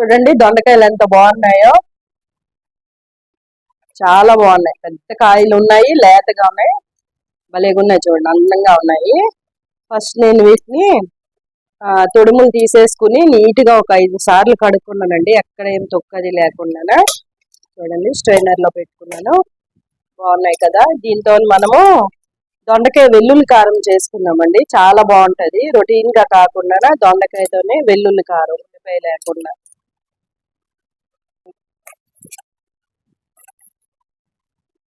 చూడండి దొండకాయలు ఎంత బాగున్నాయో. చాలా బాగున్నాయి. పెద్ద కాయలు ఉన్నాయి లేతగా ఉన్నాయి. భలేగా ఉన్నాయి చూడండి అందంగా ఉన్నాయి. ఫస్ట్ నేను వీటిని తొడుములు తీసేసుకుని నీట్గా ఒక ఐదు సార్లు కడుక్కున్నానండి. ఎక్కడ ఏం తొక్కది లేకుండా చూడండి స్ట్రైనర్లో పెట్టుకున్నాను. బాగున్నాయి కదా. దీంతో మనము దొండకాయ వెల్లుల్లి కారం చేసుకున్నామండి. చాలా బాగుంటుంది. రొటీన్గా కాకుండా దొండకాయతోనే వెల్లుల్లి కారం ఉల్లిపాయ లేకుండా.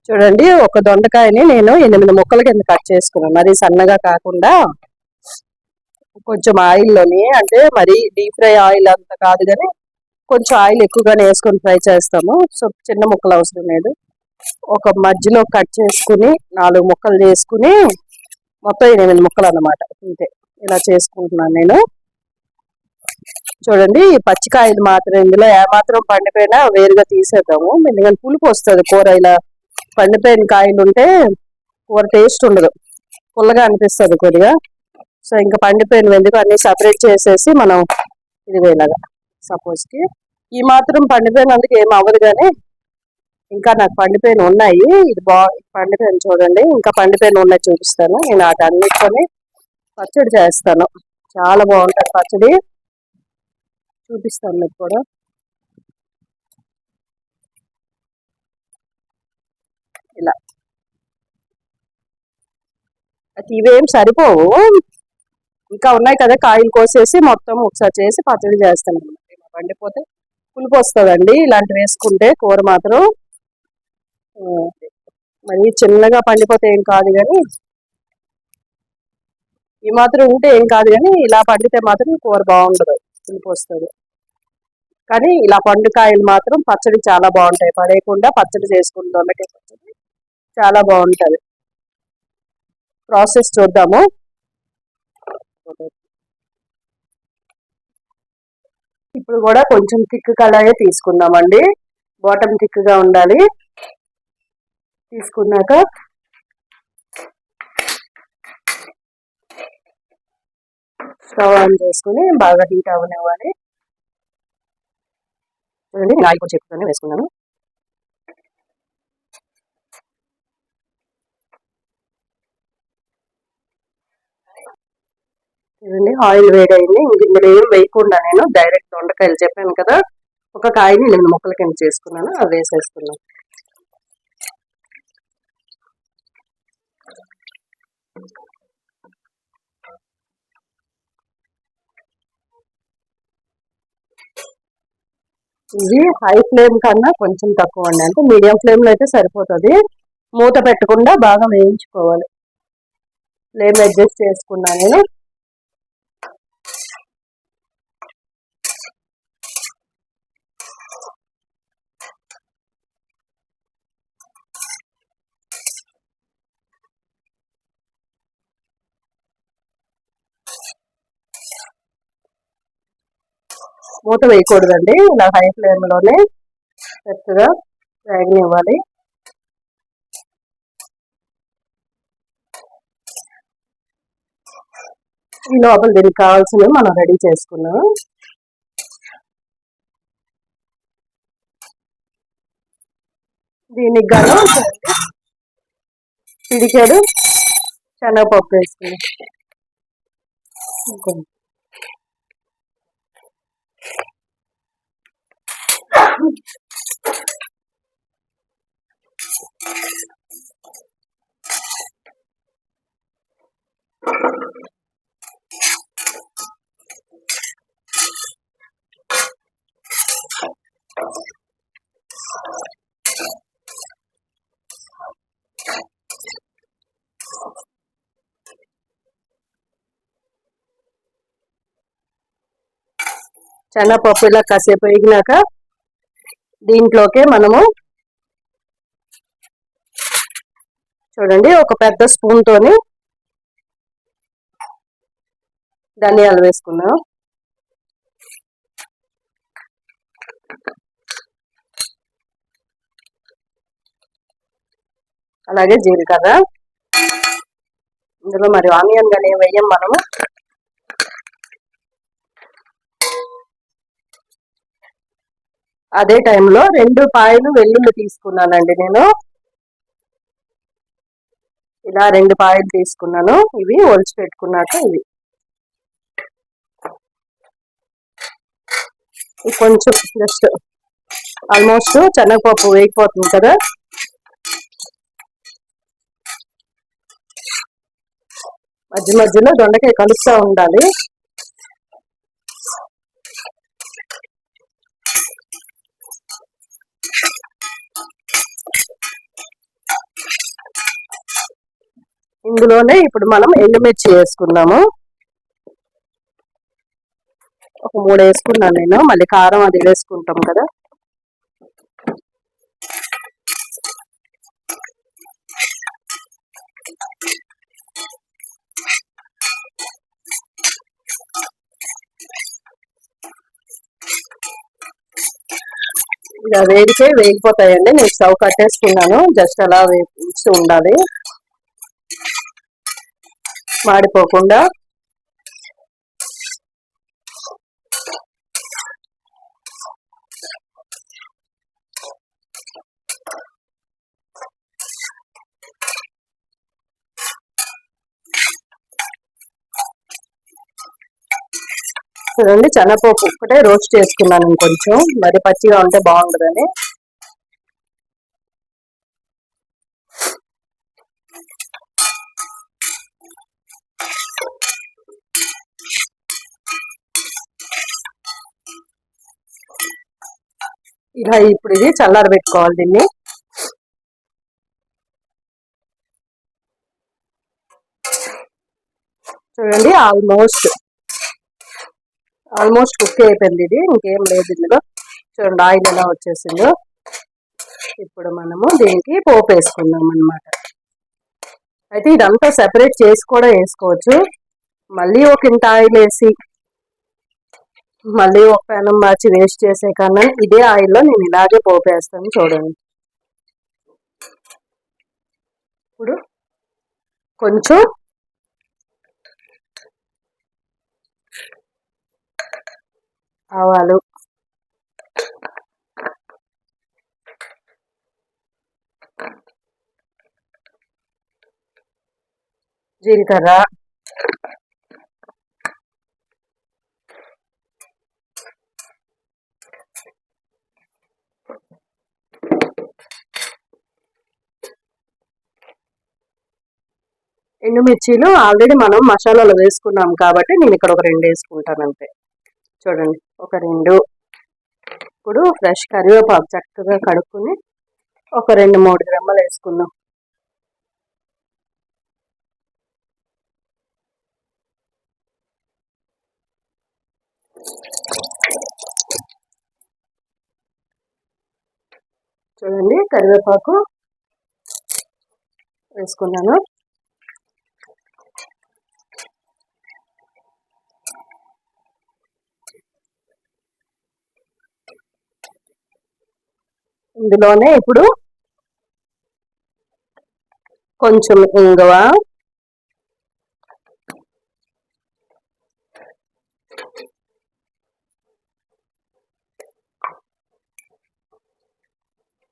చూడండి ఒక దొండకాయని నేను ఎనిమిది ముక్కల కింద కట్ చేసుకున్నాను మరి సన్నగా కాకుండా కొంచెం ఆయిల్లోని అంటే మరి డీప్ ఫ్రై ఆయిల్ అంత కాదు కానీ కొంచెం ఆయిల్ ఎక్కువగానే వేసుకొని ఫ్రై చేస్తాము. సో చిన్న ముక్కలు అవసరం లేదు. ఒక మధ్యలో కట్ చేసుకుని నాలుగు ముక్కలు చేసుకుని మొత్తం ఎనిమిది ముక్కలు అన్నమాట. అంతే. ఇలా చేసుకుంటున్నాను నేను. చూడండి ఈ పచ్చికాయలు మాత్రం ఇందులో ఏమాత్రం పండిపోయినా వేరుగా తీసేద్దాము. ఎందుకంటే పులుపు వస్తుంది కూర ఇలా పండిపోయిన కాయలు ఉంటే కూర టేస్ట్ ఉండదు. పుల్లగా అనిపిస్తుంది కొద్దిగా. సో ఇంకా పండిపోయిన ఎందుకు? అన్ని సపరేట్ చేసేసి మనం ఇది ఇలాగా సపోజ్కి. ఈ మాత్రం పండిపోయినందుకు ఏం అవ్వదు కానీ ఇంకా నాకు పండిపోయిన ఉన్నాయి. ఇది బా పండిపోయిన చూడండి. ఇంకా పండిపోయిన ఉన్నాయి చూపిస్తాను. నేను వాటన్నిటితోని పచ్చడి చేస్తాను. చాలా బాగుంటుంది పచ్చడి. చూపిస్తాను మీకు కూడా. ఇలా. అయితే ఇవేం సరిపోవు. ఇంకా ఉన్నాయి కదా కాయలు కోసేసి మొత్తం ఒకసారి చేసి పచ్చడి చేస్తాను అనమాట ఇలా పండిపోతే పులుపు వస్తుందండి. ఇలాంటివి వేసుకుంటే కూర మాత్రం మరి చిన్నగా పండిపోతే ఏం కాదు కానీ ఈ మాత్రం ఉంటే ఏం కాదు కానీ ఇలా పండితే మాత్రం కూర బాగుండదు. పులుపు వస్తుంది. కానీ ఇలా పండుకాయలు మాత్రం పచ్చడి చాలా బాగుంటాయి. పడేయకుండా పచ్చడి చేసుకుని పచ్చడి చాలా బాగుంటుంది. ప్రాసెస్ చూద్దాము. ఇప్పుడు కూడా కొంచెం థిక్ కళాయే తీసుకుందామండి. బాటమ్ థిక్గా ఉండాలి. తీసుకున్నాక స్టవ్ ఆన్ చేసుకుని బాగా హీట్ అవనివ్వాలి చూడండి నేను ఆయిల్ కొంచెం ఎక్కువగానే వేసుకున్నాను. చూడండి ఆయిల్ వేడైంది. ఇంక ఇందులో ఏం వేయకుండా నేను డైరెక్ట్ దొండకాయలు చెప్పాను కదా ఒక కాయని నేను ముక్కల కింద చేసుకున్నాను అవి వేసేసుకున్నాను. ఇది హై ఫ్లేమ్ కన్నా కొంచెం తక్కువ అండి. అంటే మీడియం ఫ్లేమ్లో అయితే సరిపోతుంది. మూత పెట్టకుండా బాగా వేయించుకోవాలి. ఫ్లేమ్ అడ్జస్ట్ చేసుకున్నా నేను. మూత వేయకూడదండి. ఇలా హై ఫ్లేమ్లోనే చక్కగా వేగనివ్వాలి ఈ లోపల దీనికి కావాల్సినవి మనం రెడీ చేసుకున్నాం. దీనికి గాను పిడికాడు శనగపప్పు వేసుకున్నాం. శనగపప్పు ఇలా కాసేపు వేగినాక దీంట్లోకే మనము చూడండి ఒక పెద్ద స్పూన్ తోని ధనియాలు వేసుకున్నాం అలాగే జీలకర్ర. ఇందులో మరి ఆనియన్ కానీ వేయం మనము. అదే టైంలో రెండు పాయలు వెల్లుల్లి తీసుకున్నానండి నేను. ఇలా రెండు పాయలు తీసుకున్నాను. ఇవి ఒలిచి పెట్టుకున్నాక ఇవి. కొంచెం జస్ట్ ఆల్మోస్ట్ శనగపప్పు వేగిపోతుంది కదా. మధ్య మధ్యలో దొండకాయ కలుస్తూ ఉండాలి. ఇందులోనే ఇప్పుడు మనం ఎండుమిర్చి వేసుకున్నాము ఒక మూడు వేసుకున్నాను నేను మళ్ళీ కారం అది వేసుకుంటాం కదా. ఇలా వేగితే వేగిపోతాయండి. నేను స్టవ్ కట్టేసుకున్నాను. జస్ట్ అలా వేస్తూ ఉండాలి. మాడిపోకుండా చూడండి శనగపప్పు ఒక్కటే రోస్ట్ చేసుకున్నాను ఇంకొంచెం మరి పచ్చిగా ఉంటే బాగుంటుందని ఇలా ఇప్పుడు ఇది చల్లారి పెట్టుకోవాలి దీన్ని. చూడండి ఆల్మోస్ట్ ఆల్మోస్ట్ కుక్ అయిపోయింది ఇది ఇంకేం లేదు ఇందులో. చూడండి ఆయిల్ ఎలా వచ్చేసిందో. ఇప్పుడు మనము దీనికి పోపు వేసుకుందాం అనమాట అయితే ఇదంతా సెపరేట్ చేసి కూడా వేసుకోవచ్చు. మళ్ళీ ఒక ఇంత ఆయిల్ వేసి మళ్ళీ ఒక పెనం మార్చి వేస్ట్ చేసే కన్నా ఇదే ఆయిల్లో నేను ఇలాగే పోపేస్తాను చూడండి. ఇప్పుడు కొంచెం ఆవాలు. జీలకర్ర. ఎండుమిర్చీలు ఆల్రెడీ మనం మసాలాలో వేసుకున్నాం కాబట్టి నేను ఇక్కడ ఒక రెండు వేసుకుంటాను అంతే. చూడండి ఒక రెండు. ఇప్పుడు ఫ్రెష్ కరివేపాకు చక్కగా కడుక్కుని ఒక రెండు మూడు గ్రమ్మలు వేసుకుందాం. చూడండి కరివేపాకు వేసుకున్నాను. ఇందులోనే ఇప్పుడు కొంచెం ఇంగువ.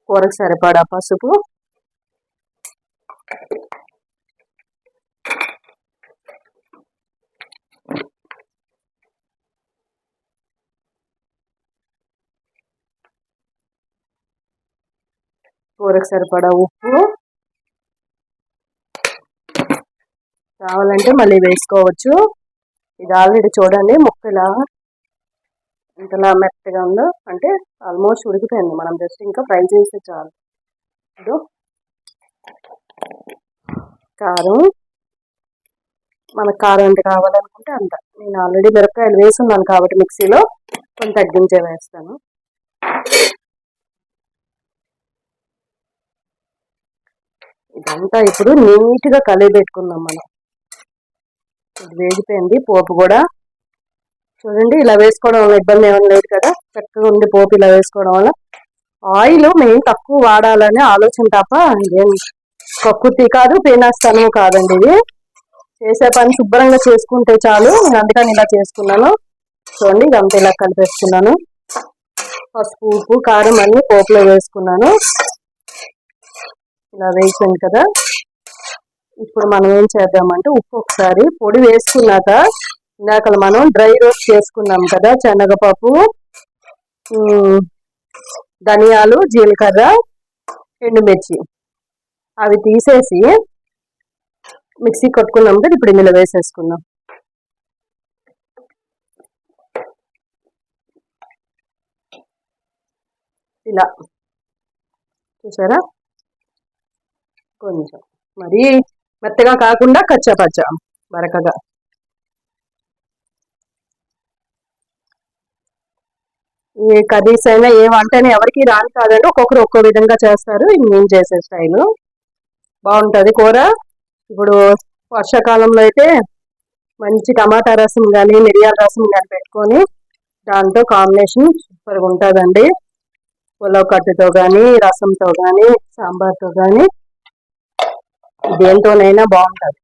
కూరకు సరిపడా పసుపు. కూరకు సరిపడా ఉప్పు. కావాలంటే మళ్ళీ వేసుకోవచ్చు. ఇది ఆల్రెడీ చూడండి ముక్కలా ఇంతలా మెత్తగా ఉందో అంటే ఆల్మోస్ట్ ఉడికిపోయింది. మనం జస్ట్ ఇంకా ఫ్రై చేస్తే చాలు. ఇప్పుడు కారం. మనకు కారం ఎంత కావాలనుకుంటే అంత. నేను ఆల్రెడీ మిరపకాయలు వేసున్నాను కాబట్టి మిక్సీలో కొంచెం తగ్గించే వేస్తాను. ఇదంతా ఇప్పుడు నీట్గా కలిగి పెట్టుకుందాం మనం. ఇది వేగిపోయింది పోపు కూడా. చూడండి ఇలా వేసుకోవడం వల్ల ఇబ్బంది ఏమైనా లేదు కదా. చక్కగా ఉంది పోపు ఇలా వేసుకోవడం వల్ల. ఆయిల్ మేము తక్కువ వాడాలనే ఆలోచన తప్ప ఏం కక్కుర్తి కాదు పేనాస్తాను కాదండి ఇది. చేసే పని శుభ్రంగా చేసుకుంటే చాలు. నేను అందుకని ఇలా చేసుకున్నాను. చూడండి ఇదంతా ఇలా కలిపేసుకున్నాను పసుపు ఉప్పు కారం అన్ని పోపులో వేసుకున్నాను. ఇలా వేసాను కదా. ఇప్పుడు మనం ఏం చేద్దామంటే ఉప్పు ఒకసారి పొడి వేసుకున్నాక ఇందాక మనం డ్రై రోస్ట్ చేసుకున్నాం కదా శనగపప్పు ధనియాలు జీలకర్ర ఎండుమిర్చి. అవి తీసేసి మిక్సీ కొట్టుకున్నాం కదా ఇప్పుడు ఇందులో వేసేసుకున్నాం ఇలా. చూసారా? కొంచెం. మరి మెత్తగా కాకుండా కచ్చా మరకగా. బరకగా ఏ కర్రీస్ అయినా ఏ వంట అయినా ఎవరికి రాని కాదండి. ఒక్కొక్కరు ఒక్కో విధంగా చేస్తారు. ఇది నేను చేసే స్టైలు. బాగుంటుంది కూర. ఇప్పుడు వర్షాకాలంలో అయితే మంచి టమాటా రసం కానీ మిరియాల రసం కానీ పెట్టుకొని దాంతో కాంబినేషన్ సూపర్గా ఉంటుందండి. పులావ్ కట్టుతో కానీ రసంతో కానీ సాంబార్తో కానీ దేంతోనైనా బాగుంటుంది.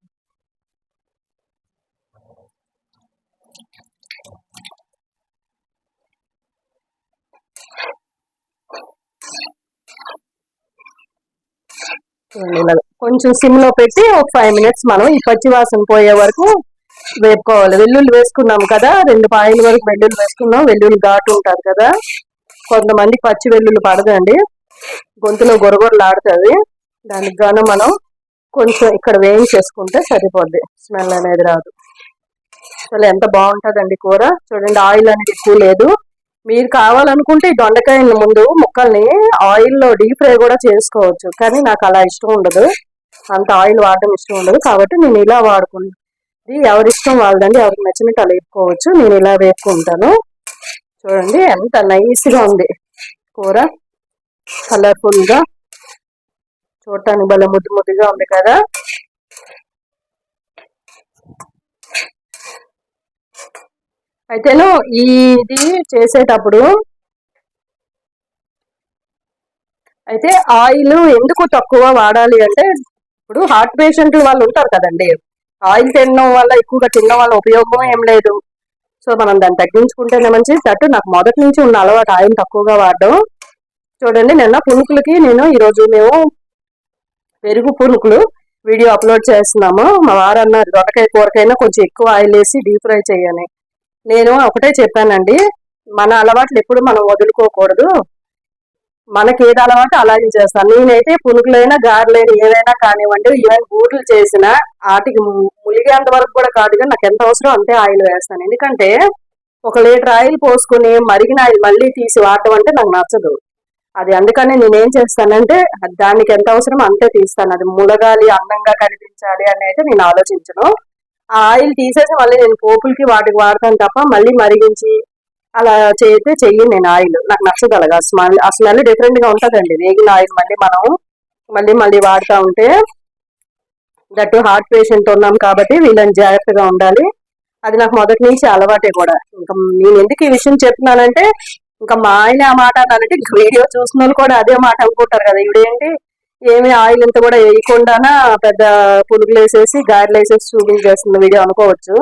కొంచెం సిమ్లో పెట్టి ఒక ఫైవ్ మినిట్స్ మనం ఈ పచ్చి వాసన పోయే వరకు వేపుకోవాలి. వెల్లుల్లి వేసుకున్నాం కదా రెండు పాయల వరకు వెల్లుల్లి వేసుకున్నాం. వెల్లుల్లి ఘాటు ఉంటుంది కదా. కొంతమంది పచ్చి వెల్లుల్లి పడదండి. గొంతులో గొరగొరలాడుతుంది. దానికి గాను మనం కొంచెం ఇక్కడ వేయించేసుకుంటే సరిపోద్ది. స్మెల్ అనేది రాదు. అసలు ఎంత బాగుంటుందండి కూర. చూడండి ఆయిల్ అనేది ఎక్కువ లేదు. మీరు కావాలనుకుంటే ఈ దొండకాయల ముందు ముక్కల్ని ఆయిల్లో డీప్ ఫ్రై కూడా చేసుకోవచ్చు. కానీ నాకు అలా ఇష్టం ఉండదు. అంత ఆయిల్ వాడడం ఇష్టం ఉండదు. కాబట్టి నేను ఇలా వాడుకుంటాను ఇది ఎవరి ఇష్టం వాళ్ళదండి. ఎవరికి నచ్చినట్టు అలా వేపుకోవచ్చు. నేను ఇలా వేపుకుంటాను. చూడండి ఎంత నైస్గా ఉంది కూర. కలర్ఫుల్గా చూడటానికి భలే ముద్దు ముద్దుగా ఉంది కదా. అయితేను ఇది చేసేటప్పుడు అయితే ఆయిల్ ఎందుకు తక్కువ వాడాలి అంటే ఇప్పుడు హార్ట్ పేషెంట్ వాళ్ళు ఉంటారు కదండి. ఆయిల్ తినడం వల్ల ఎక్కువగా తినడం వల్ల ఉపయోగం ఏం లేదు. సో మనం దాన్ని తగ్గించుకుంటేనే మంచిది. తట్టు నాకు మొదటి నుంచి ఉన్న అలవాటు ఆయిల్ తక్కువగా వాడడం. చూడండి నిన్న పునుకులకి నేను ఈరోజు మేము పెరుగు పునుకులు వీడియో అప్లోడ్ చేస్తున్నాము. మా వారు అన్నారు దొండకాయ కూరకైనా కొంచెం ఎక్కువ ఆయిల్ వేసి డీప్ ఫ్రై చేయని నేను ఒకటే చెప్పానండి మన అలవాట్లు ఎప్పుడు మనం వదులుకోకూడదు. మనకి ఏది అలవాటు అలాగే చేస్తాను నేనైతే పునుకులైనా గారెలైనా ఏదైనా కానివ్వండి ఈవెన్ బూట్లు చేసినా వాటికి ములిగేంత వరకు కూడా కాదు కానీ నాకు ఎంత అవసరం అంతే ఆయిల్ వేస్తాను. ఎందుకంటే ఒక లీటర్ ఆయిల్ పోసుకుని మరిగిన ఆయిల్ మళ్ళీ తీసి వాడటం అంటే నాకు నచ్చదు. అది అందుకని నేనేం చేస్తానంటే దానికి ఎంత అవసరం అంతే తీస్తాను. అది ములగాలి అందంగా కనిపించాలి అని అయితే నేను ఆలోచించను. ఆ ఆయిల్ తీసేసి మళ్ళీ నేను పోపులకి వాటికి వాడతాను తప్ప మళ్ళీ మరిగించి అలా చేస్తే చెయ్యి నేను ఆయిల్. నాకు నచ్చదు అలాగా స్మెల్ ఆ స్మెల్ డిఫరెంట్గా ఉంటుందండి. వేగిన ఆయిల్ మళ్ళీ మనం మళ్ళీ మళ్ళీ వాడుతూ ఉంటే దట్టు హార్ట్ పేషెంట్ ఉన్నాం కాబట్టి వీళ్ళని జాగ్రత్తగా ఉండాలి. అది నాకు మొదటి నుంచి అలవాటే కూడా. ఇంకా నేను ఎందుకు ఈ విషయం చెప్తున్నానంటే ఇంకా మా ఆయన ఆ మాట అన్నానంటే వీడియో చూసిన వాళ్ళు కూడా అదే మాట అనుకుంటారు కదా. ఇవిడేంటి ఏమి ఆయిల్ ఇంత కూడా వేయకుండానా పెద్ద పులుగులు వేసేసి గారెలు వేసేసి చూపించేస్తుంది వీడియో అనుకోవచ్చు.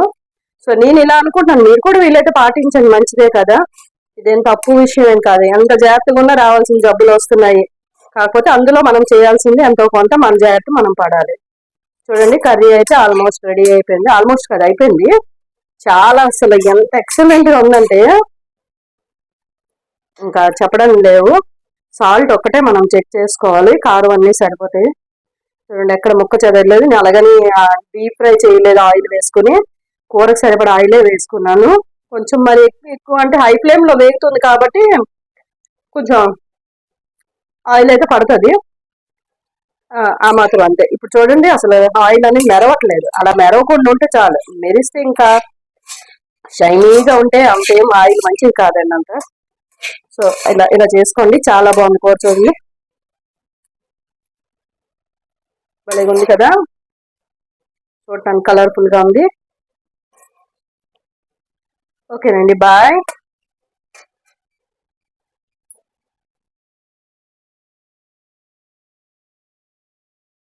సో నేను ఇలా అనుకుంటున్నాను. మీరు కూడా వీలైతే పాటించండి. మంచిదే కదా. ఇదేం తప్పు విషయం ఏం కాదు. ఎంత జాగ్రత్తగా ఉన్నా రావాల్సిన జబ్బులు వస్తున్నాయి. కాకపోతే అందులో మనం చేయాల్సింది ఎంతో కొంత మన జాగ్రత్త మనం పడాలి. చూడండి కర్రీ అయితే ఆల్మోస్ట్ రెడీ అయిపోయింది. ఆల్మోస్ట్ కదా అయిపోయింది. చాలా అసలు ఎంత ఎక్సలెంట్గా ఉందంటే ఇంకా చెప్పడం లేవు. సాల్ట్ ఒక్కటే మనం చెక్ చేసుకోవాలి. కారం అన్నీ సరిపోతాయి. చూడండి ఎక్కడ ముక్క చదవలేదు నేను అలాగని డీప్ ఫ్రై చేయలేదు ఆయిల్ వేసుకుని. కూరకు సరిపడా ఆయిలే వేసుకున్నాను. కొంచెం మరి ఎక్కువ అంటే హై ఫ్లేమ్లో వేగుతుంది కాబట్టి కొంచెం ఆయిల్ అయితే పడుతుంది. ఆ, మాత్రం అంతే. ఇప్పుడు చూడండి అసలు ఆయిల్ అనేది మెరవట్లేదు. అలా మెరవకుండా ఉంటే చాలు. మెరిస్తే ఇంకా షైనీగా ఉంటే అంతేం ఆయిల్ మంచిది కాదండి అంత. సో ఇలా ఇలా చేసుకోండి. చాలా బాగుంది కూర చూడండి. భలేగా ఉంది కదా? చూడటానికి కలర్ఫుల్గా ఉంది. ఓకేనండి బాయ్.